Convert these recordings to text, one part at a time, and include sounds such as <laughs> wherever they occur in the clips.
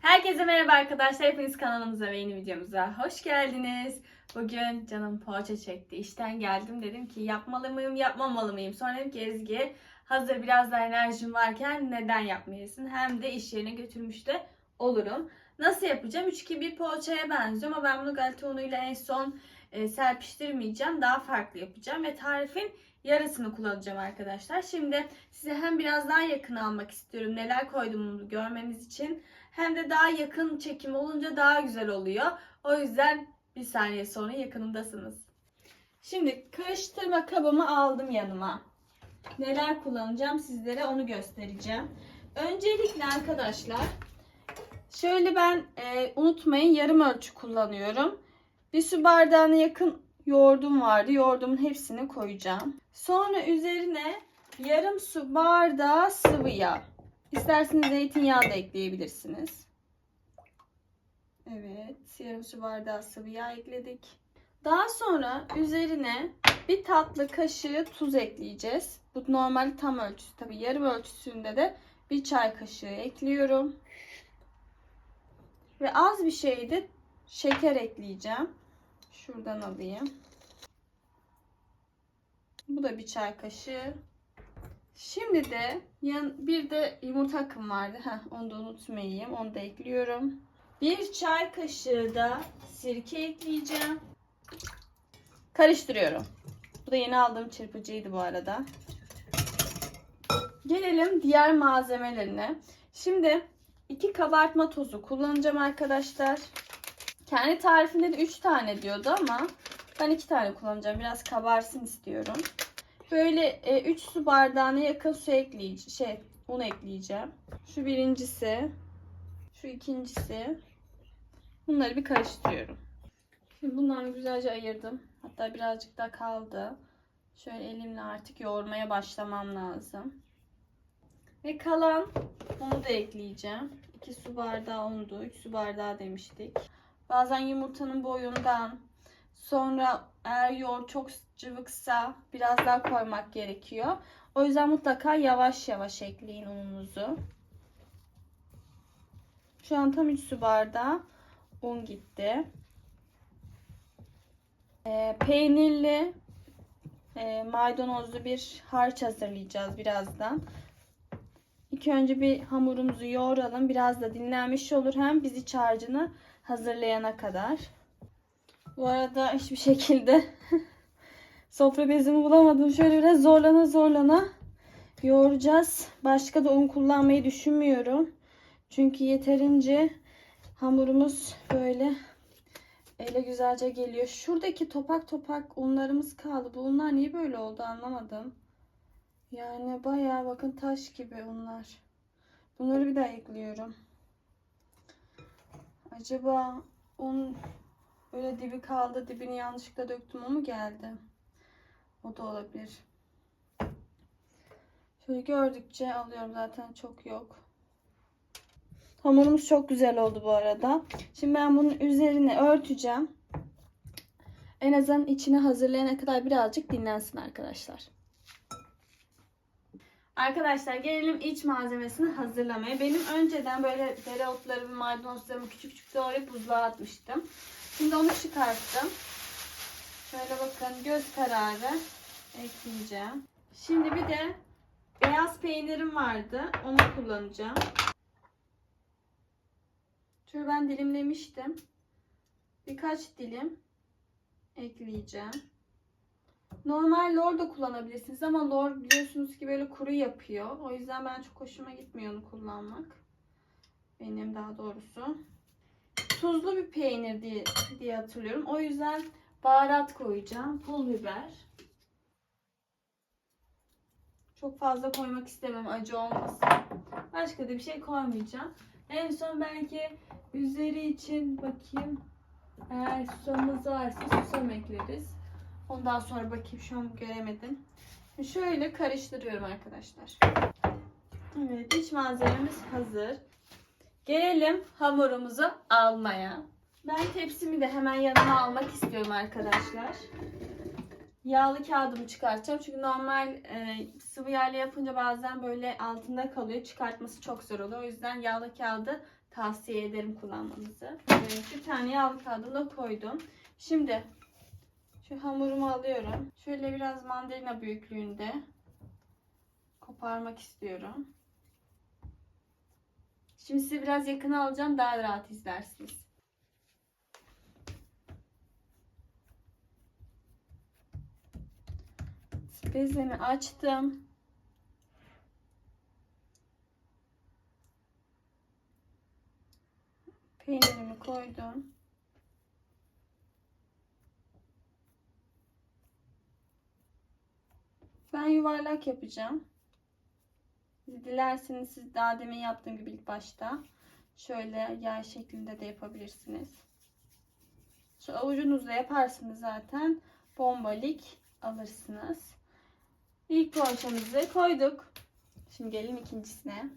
Herkese merhaba arkadaşlar. Hepiniz kanalımıza ve yeni videomuza hoş geldiniz. Bugün canım poğaça çekti. İşten geldim dedim ki yapmalı mıyım yapmamalı mıyım? Sonra dedim ki Ezgi hazır biraz daha enerjim varken neden yapmayasın? Hem de iş yerine götürmüş de olurum. Nasıl yapacağım? 3-2-1 poğaçaya benziyor ama ben bunu galeta unuyla en son e, serpiştirmeyeceğim. Daha farklı yapacağım ve tarifin yarısını kullanacağım arkadaşlar. Şimdi size hem biraz daha yakın almak istiyorum. Neler koyduğumu görmeniz için hem de daha yakın çekim olunca daha güzel oluyor. O yüzden bir saniye sonra yakınımdasınız. Şimdi karıştırma kabımı aldım yanıma. Neler kullanacağım sizlere onu göstereceğim. Öncelikle arkadaşlar şöyle ben e, unutmayın yarım ölçü kullanıyorum. Bir su bardağına yakın yoğurdum vardı. Yoğurdumun hepsini koyacağım. Sonra üzerine yarım su bardağı sıvı yağ. İsterseniz zeytinyağı da ekleyebilirsiniz. Evet, yarım su bardağı sıvı yağ ekledik. Daha sonra üzerine bir tatlı kaşığı tuz ekleyeceğiz. Bu normal tam ölçüsü. Tabii yarım ölçüsünde de bir çay kaşığı ekliyorum. Ve az bir şey de şeker ekleyeceğim. Şuradan alayım. Bu da bir çay kaşığı. Şimdi de yan, bir de yumurta akım vardı. Heh, onu da unutmayayım. Onu da ekliyorum. Bir çay kaşığı da sirke ekleyeceğim. Karıştırıyorum. Bu da yeni aldığım çırpıcıydı bu arada. Gelelim diğer malzemelerine. Şimdi iki kabartma tozu kullanacağım arkadaşlar. Kendi tarifinde de 3 tane diyordu ama ben 2 tane kullanacağım. Biraz kabarsın istiyorum. Böyle 3 su bardağına yakın su ekleyeceğim. Şey, un ekleyeceğim. Şu birincisi. Şu ikincisi. Bunları bir karıştırıyorum. Şimdi bunları güzelce ayırdım. Hatta birazcık da kaldı. Şöyle elimle artık yoğurmaya başlamam lazım. Ve kalan unu da ekleyeceğim. 2 su bardağı undu. 3 su bardağı demiştik. Bazen yumurtanın boyundan sonra eğer yoğurt çok cıvıksa biraz daha koymak gerekiyor. O yüzden mutlaka yavaş yavaş ekleyin ununuzu. Şu an tam 3 su bardağı un gitti. Ee, peynirli e, maydanozlu bir harç hazırlayacağız birazdan. İlk önce bir hamurumuzu yoğuralım. Biraz da dinlenmiş olur. Hem biz iç hazırlayana kadar. Bu arada hiçbir şekilde <laughs> sofra bezimi bulamadım. Şöyle biraz zorlana zorlana yoğuracağız. Başka da un kullanmayı düşünmüyorum. Çünkü yeterince hamurumuz böyle ele güzelce geliyor. Şuradaki topak topak unlarımız kaldı. Bu unlar niye böyle oldu anlamadım. Yani bayağı bakın taş gibi unlar. Bunları bir daha ekliyorum. Acaba un böyle dibi kaldı. Dibini yanlışlıkla döktüm o mu geldi? O da olabilir. Şöyle gördükçe alıyorum zaten çok yok. Hamurumuz çok güzel oldu bu arada. Şimdi ben bunun üzerine örteceğim. En azından içini hazırlayana kadar birazcık dinlensin arkadaşlar. Arkadaşlar gelelim iç malzemesini hazırlamaya. Benim önceden böyle dereotlarımı, maydanozlarımı küçük küçük doğrayıp buzluğa atmıştım. Şimdi onu çıkarttım. Şöyle bakın göz kararı ekleyeceğim. Şimdi bir de beyaz peynirim vardı. Onu kullanacağım. Şöyle ben dilimlemiştim. Birkaç dilim ekleyeceğim. Normal lor da kullanabilirsiniz ama lor biliyorsunuz ki böyle kuru yapıyor. O yüzden ben çok hoşuma gitmiyor onu kullanmak. Benim daha doğrusu. Tuzlu bir peynir diye, diye hatırlıyorum. O yüzden baharat koyacağım. Pul biber. Çok fazla koymak istemem acı olmasın. Başka da bir şey koymayacağım. En son belki üzeri için bakayım. Eğer susamımız varsa susam ekleriz. Ondan sonra bakayım şu an göremedim. Şöyle karıştırıyorum arkadaşlar. Evet iç malzememiz hazır. Gelelim hamurumuzu almaya. Ben tepsimi de hemen yanıma almak istiyorum arkadaşlar. yağlı kağıdımı çıkartacağım. Çünkü normal e, sıvı yağla yapınca bazen böyle altında kalıyor. Çıkartması çok zor oluyor. O yüzden yağlı kağıdı tavsiye ederim kullanmanızı. Evet, bir tane yağlı kağıdını da koydum. Şimdi şu hamurumu alıyorum. Şöyle biraz mandalina büyüklüğünde koparmak istiyorum. Şimdi size biraz yakına alacağım daha rahat izlersiniz. Bezemi açtım. Peynirimi koydum. Ben yuvarlak yapacağım. Dilerseniz siz daha demin yaptığım gibi ilk başta şöyle yay şeklinde de yapabilirsiniz. Şu avucunuzla yaparsınız zaten bombalik alırsınız. İlk poğaçamızı koyduk. Şimdi gelelim ikincisine.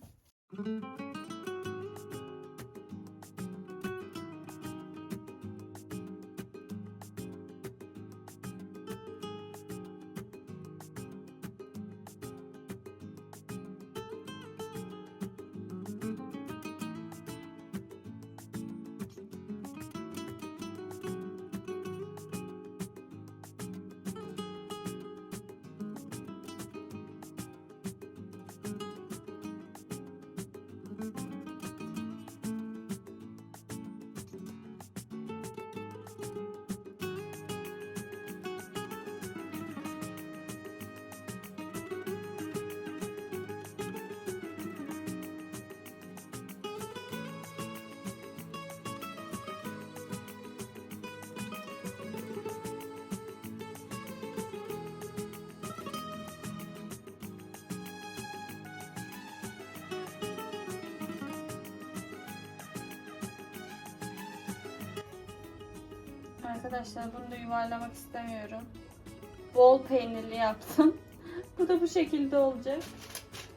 Arkadaşlar bunu da yuvarlamak istemiyorum. Bol peynirli yaptım. <laughs> bu da bu şekilde olacak.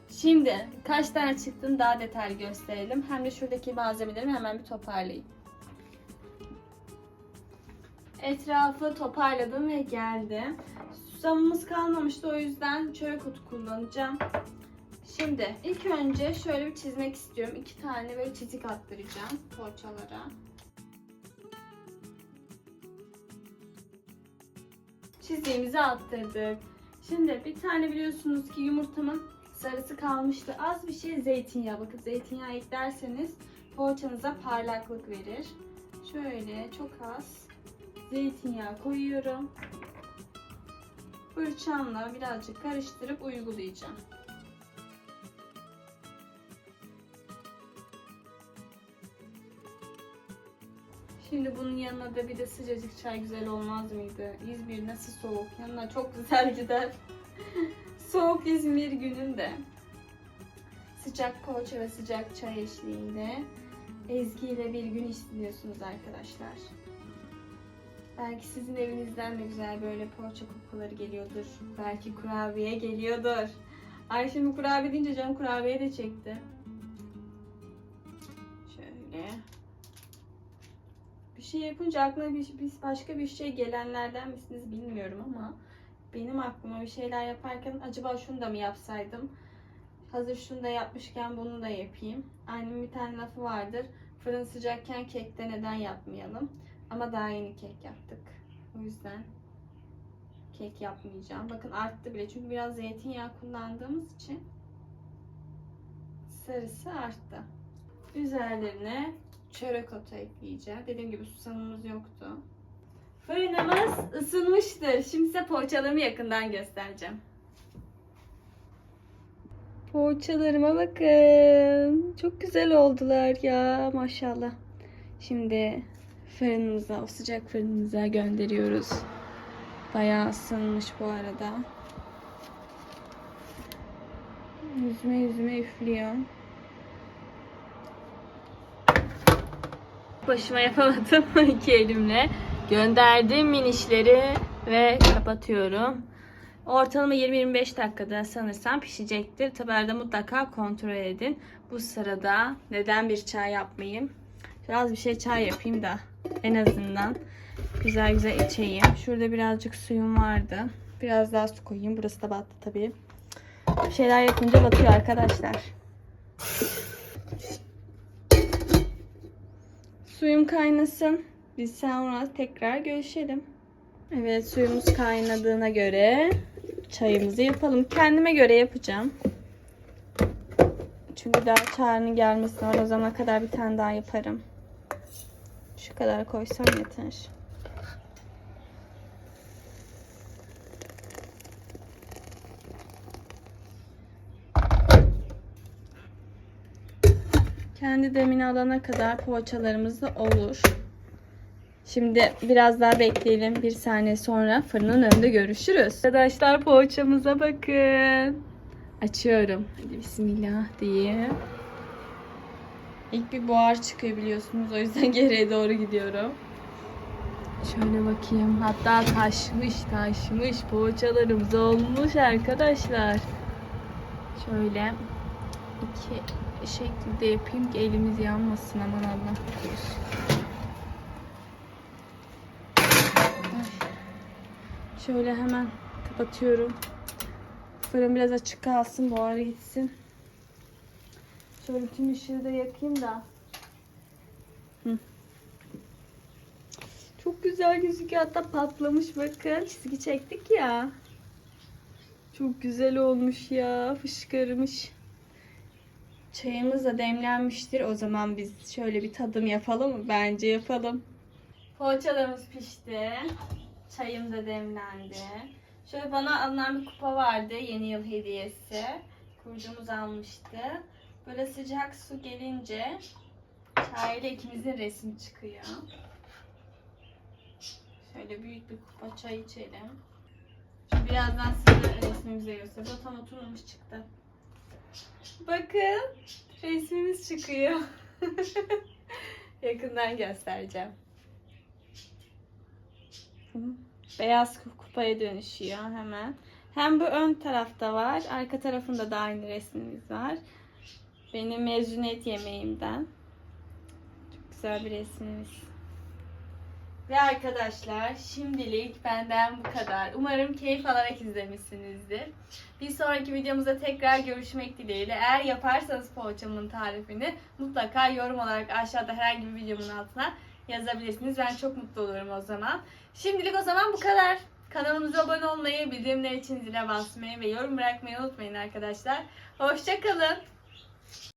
Şimdi kaç tane çıktığını daha detaylı gösterelim. Hem de şuradaki malzemelerimi hemen bir toparlayayım. Etrafı toparladım ve geldi. Susamımız kalmamıştı o yüzden çörek otu kullanacağım. Şimdi ilk önce şöyle bir çizmek istiyorum. İki tane böyle çizik attıracağım poğaçalara. Çiziğimizi attırdık. Şimdi bir tane biliyorsunuz ki yumurtamın sarısı kalmıştı. Az bir şey zeytinyağı. Bakın zeytinyağı eklerseniz poğaçanıza parlaklık verir. Şöyle çok az zeytinyağı koyuyorum. Fırçamla birazcık karıştırıp uygulayacağım. Şimdi bunun yanına da bir de sıcacık çay güzel olmaz mıydı? İzmir nasıl soğuk? Yanına çok güzel <laughs> gider. soğuk İzmir gününde. Sıcak poğaça ve sıcak çay eşliğinde Ezgi ile bir gün istiyorsunuz arkadaşlar. Belki sizin evinizden de güzel böyle poğaça kokuları geliyordur. Belki kurabiye geliyordur. Ay şimdi kurabiye deyince canım kurabiye de çekti. Şey yapınca aklına bir, bir başka bir şey gelenlerden misiniz bilmiyorum ama benim aklıma bir şeyler yaparken acaba şunu da mı yapsaydım? Hazır şunu da yapmışken bunu da yapayım. Annemin bir tane lafı vardır. Fırın sıcakken kekte neden yapmayalım? Ama daha yeni kek yaptık. O yüzden kek yapmayacağım. Bakın arttı bile çünkü biraz zeytinyağı kullandığımız için sarısı arttı. Üzerlerine çörek otu ekleyeceğim. Dediğim gibi susamımız yoktu. Fırınımız ısınmıştır. Şimdi size poğaçalarımı yakından göstereceğim. Poğaçalarıma bakın. Çok güzel oldular ya maşallah. Şimdi fırınımıza, o sıcak fırınımıza gönderiyoruz. Bayağı ısınmış bu arada. Yüzüme yüzüme üflüyor. Başıma yapamadım <laughs> iki elimle. Gönderdim minişleri ve kapatıyorum. Ortalama 20-25 dakikada sanırsam pişecektir. Tabi mutlaka kontrol edin. Bu sırada neden bir çay yapmayayım? Biraz bir şey çay yapayım da en azından güzel güzel içeyim. Şurada birazcık suyum vardı. Biraz daha su koyayım. Burası da battı tabii. Bir şeyler yapınca batıyor arkadaşlar. Suyum kaynasın. Biz sonra tekrar görüşelim. Evet suyumuz kaynadığına göre çayımızı yapalım. Kendime göre yapacağım. Çünkü daha çağrının gelmesi var. O zamana kadar bir tane daha yaparım. Şu kadar koysam yeter. Kendi demini alana kadar poğaçalarımız da olur. Şimdi biraz daha bekleyelim. Bir saniye sonra fırının önünde görüşürüz. Arkadaşlar poğaçamıza bakın. Açıyorum. Hadi bismillah diyeyim. İlk bir buhar çıkıyor biliyorsunuz. O yüzden <laughs> geriye doğru gidiyorum. Şöyle bakayım. Hatta taşmış taşmış. Poğaçalarımız olmuş arkadaşlar. Şöyle iki şekilde yapayım ki elimiz yanmasın aman Allah korusun. Şöyle hemen kapatıyorum. Fırın biraz açık kalsın, buharı gitsin. Şöyle tüm ışığı da yakayım da. Hı. Çok güzel gözüküyor. Hatta patlamış bakın. Çizgi çektik ya. Çok güzel olmuş ya. Fışkırmış. Çayımız da demlenmiştir. O zaman biz şöyle bir tadım yapalım? Bence yapalım. Poğaçalarımız pişti. Çayım da demlendi. Şöyle bana alınan bir kupa vardı. Yeni yıl hediyesi. Kurcumuz almıştı. Böyle sıcak su gelince çayla ikimizin resmi çıkıyor. Şöyle büyük bir kupa çay içelim. Şimdi birazdan size resmimizi göstereceğim. Tam oturmamış çıktı. Bakın resmimiz çıkıyor. <laughs> Yakından göstereceğim. Beyaz kupaya dönüşüyor hemen. Hem bu ön tarafta var, arka tarafında da aynı resmimiz var. Benim mezuniyet yemeğimden. Çok güzel bir resmimiz. Ve arkadaşlar şimdilik benden bu kadar. Umarım keyif alarak izlemişsinizdir. Bir sonraki videomuzda tekrar görüşmek dileğiyle. Eğer yaparsanız poğaçamın tarifini mutlaka yorum olarak aşağıda herhangi bir videomun altına yazabilirsiniz. Ben çok mutlu olurum o zaman. Şimdilik o zaman bu kadar. Kanalımıza abone olmayı, bildirimler için zile basmayı ve yorum bırakmayı unutmayın arkadaşlar. Hoşçakalın.